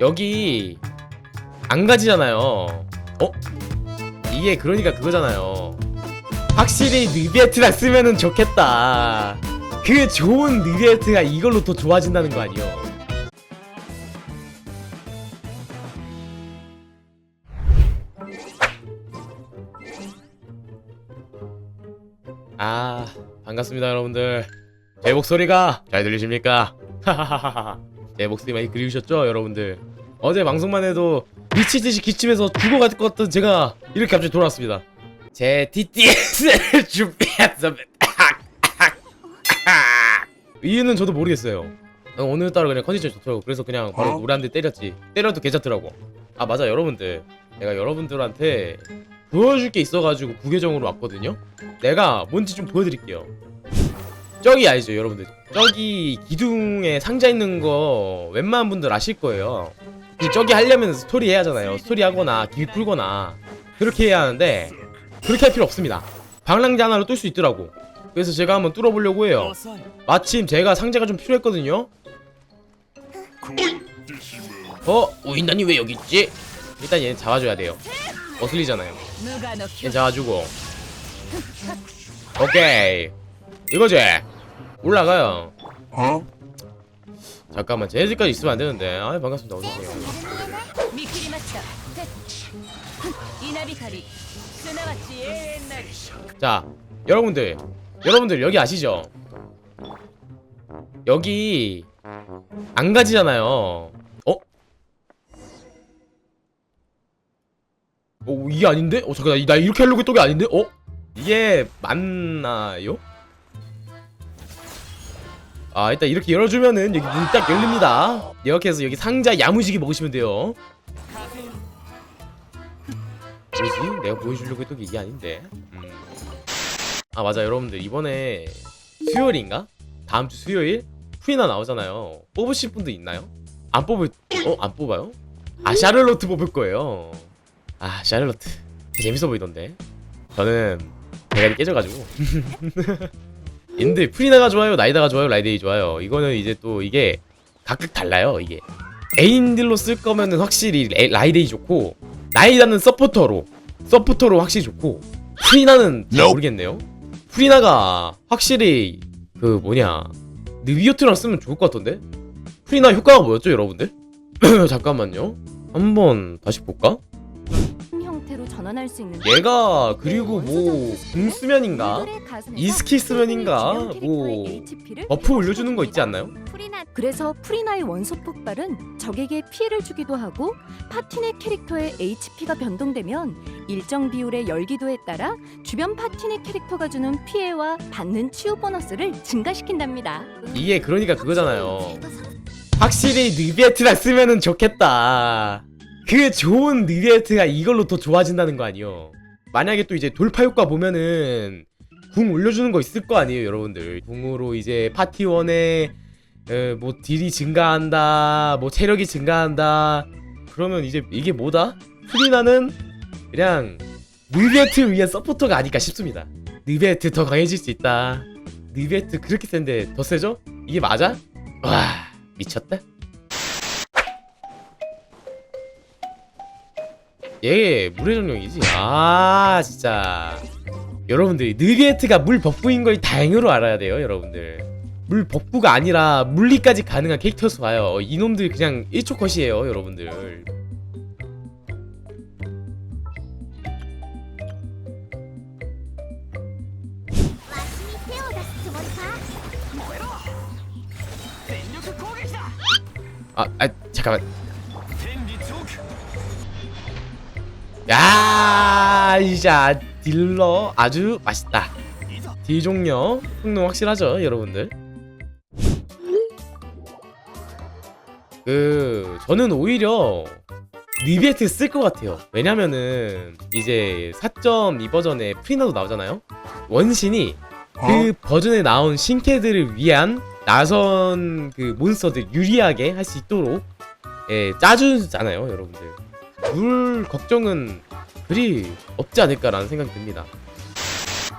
여기 안 가지잖아요. 어? 이게 그러니까 그거잖아요. 확실히 느비에트랑 쓰면은 좋겠다. 그 좋은 느비에트가 이걸로 더 좋아진다는 거 아니요? 아 반갑습니다 여러분들 제 목소리가 잘 들리십니까? 하하하하 제 목소리 많이 그리우셨죠 여러분들? 어제 방송만 해도 미치듯이 기침해서 죽어갈 것 같던 제가 이렇게 갑자기 돌아왔습니다. 제 DTS를 준비했습니다 이유는 저도 모르겠어요. 어, 오늘따라 그냥 컨디션이 좋더라고. 그래서 그냥 바로 어? 노래 한 대 때렸지. 때려도 괜찮더라고. 아 맞아 여러분들. 내가 여러분들한테 보여줄 게 있어가지고 구계정으로 왔거든요? 내가 뭔지 좀 보여드릴게요 저기 아시죠 여러분들? 저기 기둥에 상자 있는 거 웬만한 분들 아실 거예요. 저기 하려면 스토리 해야 하잖아요. 스토리 하거나 길 풀거나 그렇게 해야 하는데 그렇게 할 필요 없습니다. 방랑자 하나로 뚫 수 있더라고. 그래서 제가 한번 뚫어보려고 해요. 마침 제가 상자가 좀 필요했거든요. 어? 우인단이 왜 여기 있지? 일단 얘는 잡아줘야 돼요. 어슬리잖아요. 얘 잡아주고. 오케이. 이거지? 올라가요 어? 잠깐만 제 집까지 있으면 안 되는데 아 반갑습니다 어서오세요 見切りました稲光すなわち永遠なり 자 여러분들 여러분들 여기 아시죠? 여기 안 가지잖아요 어? 어 이게 아닌데? 어 잠깐 나, 나 이렇게 하려고 했던 게 아닌데? 어? 이게 맞나요? 아 일단 이렇게 열어주면은 여기 문이 딱 열립니다 이렇게 해서 여기 상자 야무지게 먹으시면 돼요 뭐지? 내가 보여주려고 했던 게 이게 아닌데 음. 아 맞아 여러분들 이번에 수요일인가? 다음 주 수요일 후이나 나오잖아요 뽑으실 분도 있나요? 안 뽑을 어? 안 뽑아요? 아 샤를로트 뽑을 거예요 아 샤를로트 재밌어 보이던데 저는 대가리 깨져가지고 인들 프리나가 좋아요 나이다가 좋아요 라이데이 좋아요 이거는 이제 또 이게 각각 달라요 이게 애인들로 쓸 거면은 확실히 레- 라이데이 좋고 나이다는 서포터로 서포터로 확실히 좋고 프리나는 잘. 모르겠네요 프리나가 확실히 그 뭐냐 느비오트랑 쓰면 좋을 것 같던데 프리나 효과가 뭐였죠 여러분들? 잠깐만요 한번 다시 볼까? 전환할 수 있는 얘가 그리고 뭐 궁수면인가? 이스킬 쓰면인가? 뭐 버프 올려주는 거 있지 않나요? 그래서 프리나의 원소 폭발은 적에게 피해를 주기도 하고 파티 내 캐릭터의 HP가 변동되면 일정 비율의 열기도에 따라 주변 파티 내 캐릭터가 주는 피해와 받는 치유 보너스를 증가시킨답니다. 이게 그러니까 그거잖아요 확실히 느비에트랑 쓰면은 좋겠다 그 좋은 느비에트가 이걸로 더 좋아진다는 거 아니요 만약에 또 이제 돌파 효과 보면은 궁 올려주는 거 있을 거 아니에요 여러분들 궁으로 이제 파티원에 에, 뭐 딜이 증가한다 뭐 체력이 증가한다 그러면 이제 이게 뭐다? 프리나는 그냥 느비에트를 위한 서포터가 아닐까 싶습니다 느비에트 더 강해질 수 있다 느비에트 그렇게 센데 더 세죠? 이게 맞아? 와 미쳤다 얘 물의 정령이지. 아 진짜. 여러분들이 느비에트가 물 버프인 걸 다행으로 알아야 돼요 여러분들. 물 버프가 아니라 물리까지 가능한 캐릭터수 봐요. 이놈들 그냥 1초 컷이에요 여러분들. 아, 아 잠깐만 야 이자 딜러 아주 맛있다. 딜 종료. 흥능 확실하죠 여러분들? 그 저는 오히려 리비에트 쓸 것 같아요. 왜냐면은 이제 4.2 버전에 프리나도 나오잖아요? 원신이 그 버전에 나온 신캐들을 위한 나선 그 몬스터들 유리하게 할 수 있도록 예, 짜주잖아요 여러분들 물 걱정은 그리 없지 않을까라는 생각이 듭니다.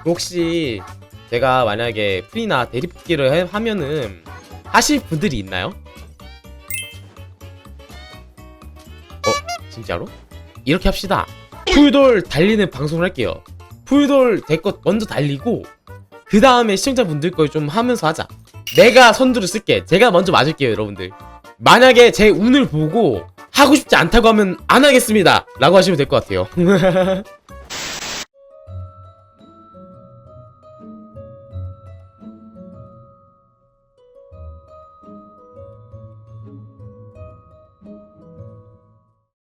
혹시 제가 만약에 프리나 대립기를 하면은 하실 분들이 있나요? 어? 진짜로? 이렇게 합시다. 풀돌 달리는 방송을 할게요. 풀돌 대것 먼저 달리고 그 다음에 시청자분들 걸 좀 하면서 하자. 내가 선두를 쓸게. 제가 먼저 맞을게요, 여러분들. 만약에 제 운을 보고 하고 싶지 않다고 하면 안 하겠습니다. 라고 하시면 될 것 같아요.